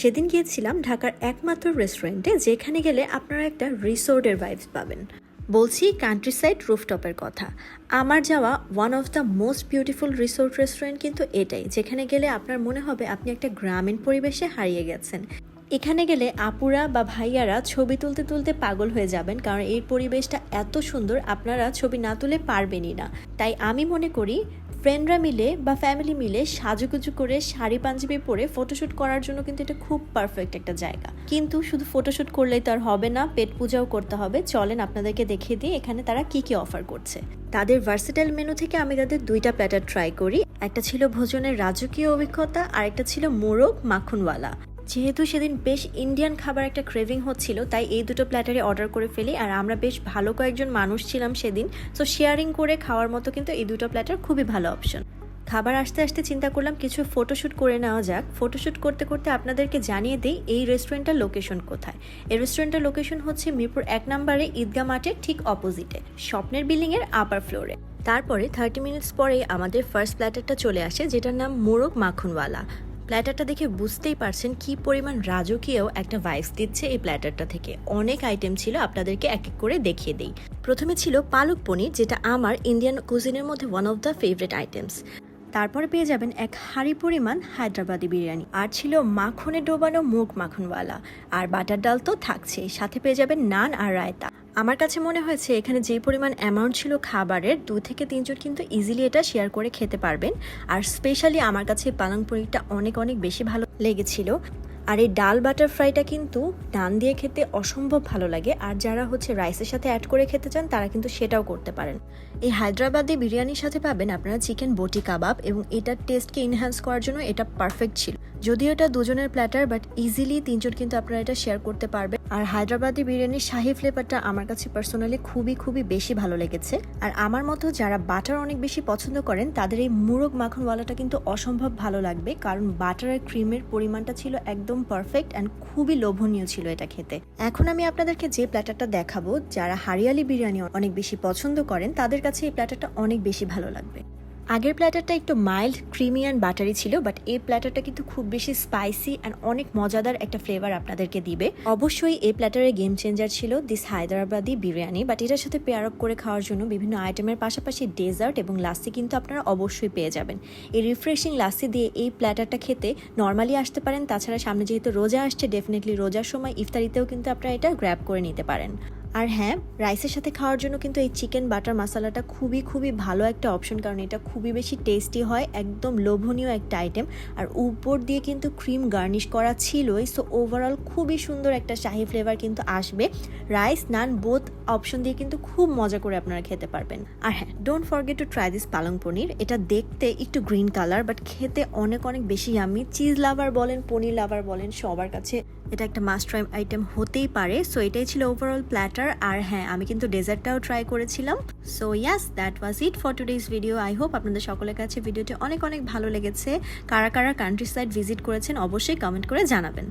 সেদিন গিয়েছিলাম ঢাকার একমাত্র রেস্টুরেন্টে যেখানে গেলে আপনারা একটা রিসোর্টের ভাইবস পাবেন। বলছি কান্ট্রি সাইড রুফটপের কথা। আমার যাওয়া one of the most beautiful resort restaurant কিন্তু এটাই, যেখানে গেলে আপনার মনে হবে আপনি একটা গ্রামীণ পরিবেশে হারিয়ে গেছেন। এখানে গেলে আপুরা বা ভাইয়ারা ছবি তুলতে তুলতে পাগল হয়ে যাবেন, কারণ এই পরিবেশটা এত সুন্দর, আপনারা ছবি না তুলে পারবেনই না। তাই আমি মনে করি ফ্রেন্ডরা মিলে বা ফ্যামিলি মিলে সাজুগুজু করে শাড়ি পাঞ্জাবি পরে ফটোশ্যুট করার জন্য কিন্তু এটা খুব পারফেক্ট একটা জায়গা। কিন্তু শুধু ফটোশ্যুট করলেই তো আর হবে না, পেট পূজাও করতে হবে। চলেন আপনাদেরকে দেখিয়ে দিই এখানে তারা কি কি অফার করছে। তাদের ভার্সেটাইল মেনু থেকে আমি তাদের দুইটা প্ল্যাটার ট্রাই করি। একটা ছিল ভোজনের রাজকীয় অভিজ্ঞতা আর একটা ছিল মোরগ মাখনওয়ালা। যেহেতু সেদিন বেশ ইন্ডিয়ান খাবার একটা ক্রেভিং হচ্ছিল, তাই এই দুটো প্ল্যাটারে অর্ডার করে ফেলি। আর আমরা বেশ ভালো কয়েকজন মানুষ ছিলাম সেদিন সো শেয়ারিং করে খাওয়ার মতো কিন্তু এই দুটো প্ল্যাটার খুবই ভালো অপশন খাবার আসতে আসতে চিন্তা করলাম কিছু ফটোশ্যুট করে নেওয়া যাক। ফটোশ্যুট করতে করতে আপনাদেরকে জানিয়ে দিই, এই রেস্টুরেন্টটার লোকেশন কোথায়? এই রেস্টুরেন্টের লোকেশন হচ্ছে মিরপুর এক নম্বরে ঈদগা মাঠের ঠিক অপোজিটে স্বপ্নের বিল্ডিংয়ের আপার ফ্লোরে তারপরে থার্টি মিনিটস পরেই আমাদের ফার্স্ট প্ল্যাটারটা চলে আসে, যেটার নাম মোরগ মাখনওয়ালা। প্ল্যাটারটা দেখে বুঝতেই পারছেন কি পরিমাণ রাজকীয় একটা ভাইস দিচ্ছে এই প্ল্যাটারটা থেকে। অনেক আইটেম ছিল, আপনাদেরকে এক এক করে দেখিয়ে দিই। প্রথমে ছিল পালক পনির, যেটা আমার ইন্ডিয়ান কুজিনের মধ্যে one of the favourite items তারপরে পেয়ে যাবেন এক হাঁড়ি পরিমাণ হায়দ্রাবাদি বিরিয়ানি। আর ছিল মাখনে ডোবানো মুগ মাখনওয়ালা। আর বাটার ডাল তো থাকছেই। সাথে পেয়ে যাবেন নান আর রায়তা। আমার কাছে মনে হয়েছে এখানে যে পরিমাণ অ্যামাউন্ট ছিল খাবারের, দু থেকে তিনজন কিন্তু ইজিলি এটা শেয়ার করে খেতে পারবেন। আর স্পেশালি আমার কাছে পালং পনিরটা অনেক অনেক বেশি ভালো লেগেছিল। আর এই ডাল বাটার ফ্রাইটা কিন্তু ডান দিয়ে খেতে অসম্ভব ভালো লাগে। আর যারা হচ্ছে রাইসের সাথে অ্যাড করে খেতে চান, তারা কিন্তু সেটাও করতে পারেন। এই হায়দ্রাবাদি বিরিয়ানির সাথে পাবেন আপনারা চিকেন বটি কাবাব এবং এটার টেস্টকে ইনহ্যান্স করার জন্য এটা পারফেক্ট ছিল। যদিও এটা দুজনের প্ল্যাটার বাট ইজিলি তিনজন কিন্তু আপনারা এটা শেয়ার করতে পারবেন। আর হায়দ্রাবাদি বিরিয়ানির শাহি ফ্লেভারটা আমার কাছে পার্সোনালি খুবই খুবই বেশি ভালো লেগেছে। আর আমার মতো যারা বাটার অনেক বেশি পছন্দ করেন, তাদের এই মুরগ মাখনওয়ালাটা কিন্তু অসম্ভব ভালো লাগবে। কারণ বাটার আর ক্রিমের পরিমাণটা ছিল একদম পারফেক্ট অ্যান্ড খুবই লোভনীয় ছিল এটা খেতে। এখন আমি আপনাদেরকে যে প্ল্যাটারটা দেখাবো, যারা হারিয়ালি বিরিয়ানি অনেক বেশি পছন্দ করেন, তাদের কাছে এই প্ল্যাটারটা অনেক বেশি ভালো লাগবে। আগের প্ল্যাটারটা একটু মাইল্ড ক্রিমি অ্যান্ড বাটারি ছিল বাট এই প্ল্যাটারটা কিন্তু খুব বেশি স্পাইসি অ্যান্ড অনেক মজাদার একটা ফ্লেভার আপনাদেরকে দিবে। অবশ্যই এই প্ল্যাটারের গেম চেঞ্জার ছিল দিস হায়দ্রাবাদি বিরিয়ানি বাট এটার সাথে পেয়ার আপ করে খাওয়ার জন্য বিভিন্ন আইটেমের পাশাপাশি ডেজার্ট এবং লাসি কিন্তু আপনারা অবশ্যই পেয়ে যাবেন। এই রিফ্রেশিং লাসি দিয়ে এই প্ল্যাটারটা খেতে নর্মালি আসতে পারেন, তাছাড়া সামনে যেহেতু রোজা আসছে ডেফিনেটলি রোজার সময় ইফতারিতেও কিন্তু আপনারা এটা গ্র্যাব করে নিতে পারেন। আর হ্যাঁ রাইসের সাথে খাওয়ার জন্য কিন্তু এই চিকেন বাটার মশলাটা খুবই খুবই ভালো একটা অপশন কারণ এটা খুবই বেশি টেস্টি হয়, একদম লোভনীয় একটা আইটেম আর উপর দিয়ে কিন্তু ক্রিম গার্নিশ করা ছিলই সো ওভারঅল খুবই সুন্দর একটা শাহি ফ্লেভার কিন্তু আসবে। রাইস নান বোথ অপশন দিয়ে কিন্তু খুব মজা করে আপনারা খেতে পারবেন। আর হ্যাঁ don't forget to try this palak paneer. এটা দেখতে একটু গ্রিন কালার বাট খেতে অনেক অনেক বেশি আমি চিজ লাভার বলেন, পনির লাভার বলেন, সবার কাছে এটা একটা মাস্ট আইটেম হতেই পারে। সো এটাই ছিল ওভারঅল প্ল্যাটার আর হ্যাঁ আমি কিন্তু ডেজার্টটাও ট্রাই করেছিলাম। So yes that was it for today's video I hope আপনাদের সকলের কাছে ভিডিওটি অনেক অনেক ভালো লেগেছে। কারা কারা কান্ট্রি সাইড ভিজিট করেছেন, অবশ্যই কমেন্ট করে জানাবেন।